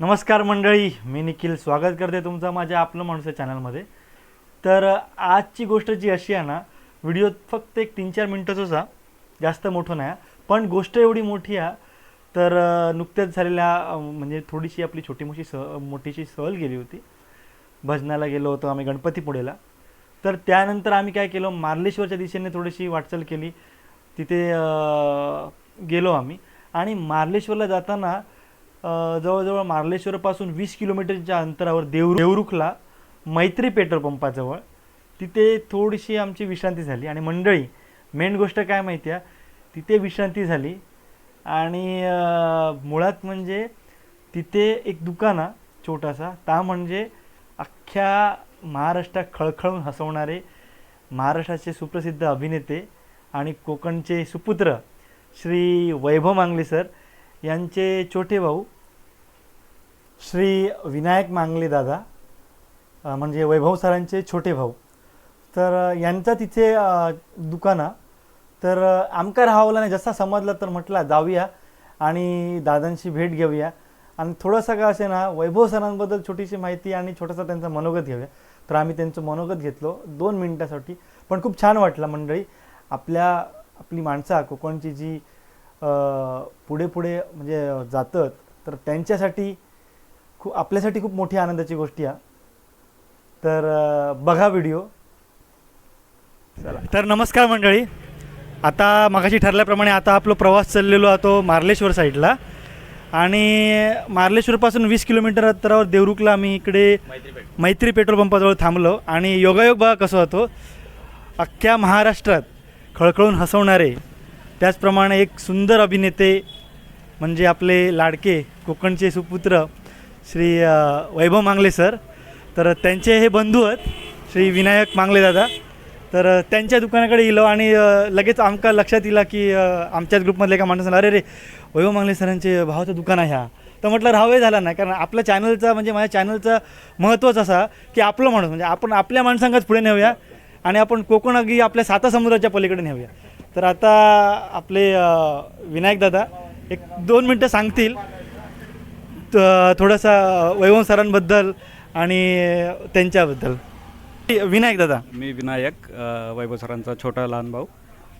नमस्कार मंडळी मी निखिल. स्वागत करते तुमचं माझ्या आपलं माणूस चॅनलमध्ये. तर आजची गोष्ट जी अशी आहे ना व्हिडिओ फक्त एक तीन चार मिनटाचा हा जास्त मोठं नाही. पण गोष्ट एवढी मोठी आहे तर नुकत्याच झालेल्या म्हणजे थोडीशी आपली छोटी मोठी सह मोठीशी सहल गेली होती. भजनाला गेलो होतो आम्ही गणपतीपुळेला. तर त्यानंतर आम्ही काय केलं मार्लेश्वरच्या दिशेने थोडीशी वाटचाल केली. तिथे गेलो आम्ही. आणि मार्लेश्वरला जाताना जवळजवळ मार्लेश्वरपासून वीस किलोमीटरच्या अंतरावर देव देवरुखला मैत्री पेट्रोल पंपाजवळ तिथे थोडीशी आमची विश्रांती झाली. आणि मंडळी मेन गोष्ट काय माहिती आहे तिथे विश्रांती झाली. आणि मुळात म्हणजे तिथे एक दुकान आहे छोटासा. ता म्हणजे अख्ख्या महाराष्ट्रात खळखळून हसवणारे महाराष्ट्राचे सुप्रसिद्ध अभिनेते आणि कोकणचे सुपुत्र श्री वैभव मांगले सर यांचे छोटे भाऊ श्री विनायक मांगले दादा म्हणजे वैभव सरांचे छोटे भाऊ. तर यांचा तिथे दुकाना दुकान. आहे तर आमका राहावला नाही जसा समजला तर म्हटला जाऊया आणि दादांशी भेट घेऊया. आणि थोडंसं का असे ना वैभव सरांबद्दल छोटीशी माहिती आणि छोटासा त्यांचा मनोगत घेऊया. तर आम्ही त्यांचं मनोगत घेतलो दोन मिनटासाठी. पण खूप छान वाटलं मंडळी आपल्या आपली माणसं कोकणची जी पुढे पुढे म्हणजे जातात तर त्यांच्यासाठी खूप आपल्यासाठी खूप मोठी आनंदाची गोष्टी आहे तर बघा व्हिडिओ. तर नमस्कार मंडळी. आता मगाशी ठरल्याप्रमाणे आता आपला प्रवास चाललेलो आहे तो मार्लेश्वर साईडला. आणि मार्लेश्वरपासून वीस किलोमीटर अंतरावर देवरुखला आम्ही इकडे मैत्री पेट्रोल पंपाजवळ थांबलो. आणि योगायोग बघा कसं होतो. अख्ख्या महाराष्ट्रात खळखळून हसवणारे त्याचप्रमाणे एक सुंदर अभिनेते म्हणजे आपले लाडके कोकणचे सुपुत्र श्री वैभव मांगले सर. तर त्यांचे हे बंधू आहेत श्री विनायक मांगले दादा. तर त्यांच्या दुकानाकडे गेलो आणि लगेच आमका लक्षात येईल की आमच्याच ग्रुपमधले एका माणसाला अरे रे वैभव मांगले सरांचे भावाचं दुकान आहे ह्या तर म्हटलं राहावे झाला नाही कारण आपल्या चॅनलचा म्हणजे माझ्या चॅनलचं महत्त्वच असा की आपलं माणूस म्हणजे आपण आपल्या माणसांगाच पुढे नेऊया आणि आपण कोकण अगदी आपल्या सातासमुद्राच्या पलीकडे नेऊया. तर आता आपले विनायकदादा विनायक दादा एक दोन मिनटं सांगतील थोडासा वैभव सरांबद्दल आणि त्यांच्याबद्दल. विनायक दादा. मी विनायक वैभव सरांचा छोटा लहान भाऊ.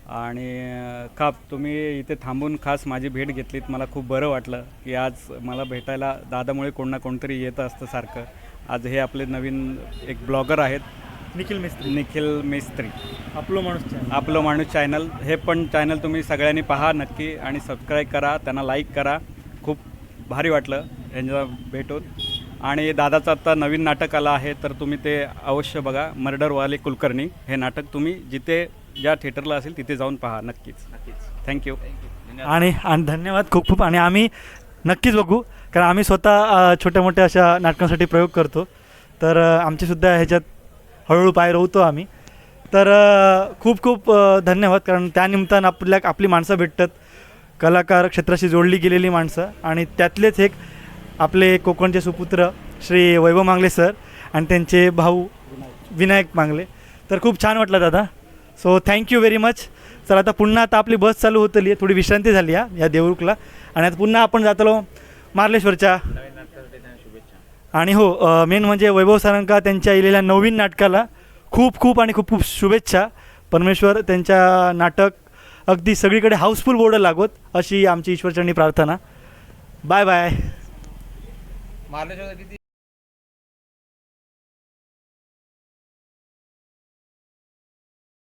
आणि अ, का तुम्ही इथे थांबून खास माझी भेट घेतलीत मला खूप बरं वाटलं की आज मला भेटायला दादामुळे कोण ना कोणतरी येत असतं सारखं. आज हे आपले नवीन एक ब्लॉगर आहेत निखिल मिस्त्री. निखिल मिस्त्री. आपलं माणूस आपलं माणूस चॅनल हे पण चॅनल तुम्ही सगळ्यांनी पहा नक्की आणि सबस्क्राईब करा त्यांना लाईक करा. खूप भारी वाटलं. यांच्या भेटून. आणि दादाचं आत्ता नवीन नाटक आलं आहे तर तुम्ही ते अवश्य बघा. मर्डरवाले कुलकर्णी. हे नाटक तुम्ही जिथे ज्या थिएटरला असेल तिथे जाऊन पहा नक्कीच. थँक्यू आणि आणि धन्यवाद. खूप खूप. आणि आम्ही नक्कीच बघू. कारण आम्ही स्वतः अ, छोट्या मोठ्या अशा नाटकांसाठी प्रयोग करतो. तर अ, आमचेसुद्धा ह्याच्यात हळूहळू पाय होतो आम्ही. तर खूप खूप धन्यवाद. कारण त्यानिमित्तानं आपल्या आपली माणसं भेटतात. कलाकार क्षेत्राशी जोडली गेलेली माणसं. आणि त्यातलेच एक आपले कोकणचे सुपुत्र श्री वैभव मांगले सर आणि त्यांचे भाऊ विनायक मांगले. तर खूप छान वाटलं दादा. सो थँक्यू व्हेरी मच चला आता पुन्हा आता आपली बस चालू होतली आहे. थोडी विश्रांती झाली या देवरुखला. आणि आता पुन्हा आपण जातलो मार्लेश्वरच्या आणि हो मेन म्हणजे वैभव सारंका त्यांच्या इलेल्या नवीन नाटकाला खूप खूप आणि खूप खूप शुभेच्छा. परमेश्वर त्यांच्या नाटक अगदी सगळीकडे हाऊसफुल बोर्ड लागोत अशी आमची ईश्वरचरणी प्रार्थना. Bye bye. किती?